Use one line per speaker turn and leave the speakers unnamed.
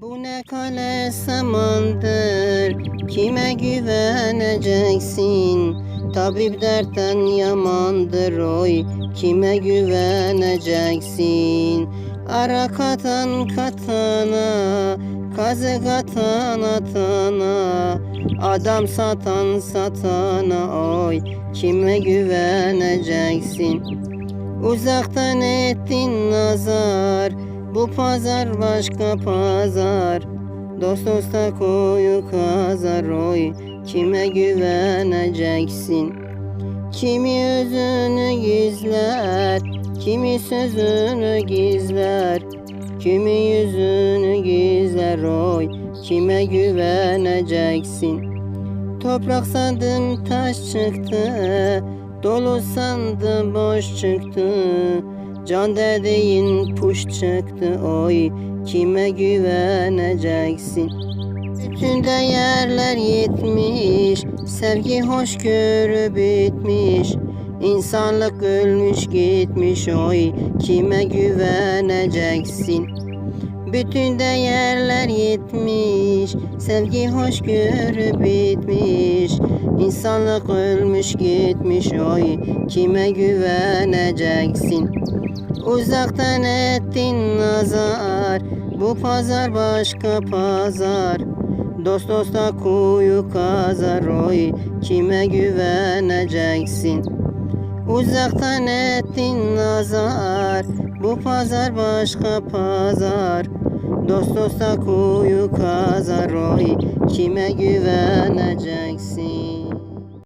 Bu ne kale samandır, kime güveneceksin? Tabip dertten yamandır oy, kime güveneceksin? Ara katan katana, kazı katan atana, adam satan satana oy, kime güveneceksin? Uzaktan ettin nazar Bu pazar başka pazar. Dost dosta koyu kazar. Oy Kime güveneceksin? Kimi özünü gizler Kimi sözünü gizler? Kimi yüzünü gizler? Oy Kime güveneceksin? Toprak sandım taş çıktı Dolu sandım boş çıktı Can dediğin puş çıktı oy. Kime güveneceksin? Bütün değerler yetmiş. Sevgi hoşgörü bitmiş. İnsanlık ölmüş gitmiş oy. Kime güveneceksin bütün değerler yetmiş Sevgi hoşgörü bitmiş. İnsanlık ölmüş gitmiş oy Kime güveneceksin? Uzaktan ettin nazar Bu pazar başka pazar. Dost dosta kuyu kazar oy Kime güveneceksin? Uzaktan ettin nazar Bu pazar başka pazar. Dost dosta kuyu kazar oy Kime güveneceksin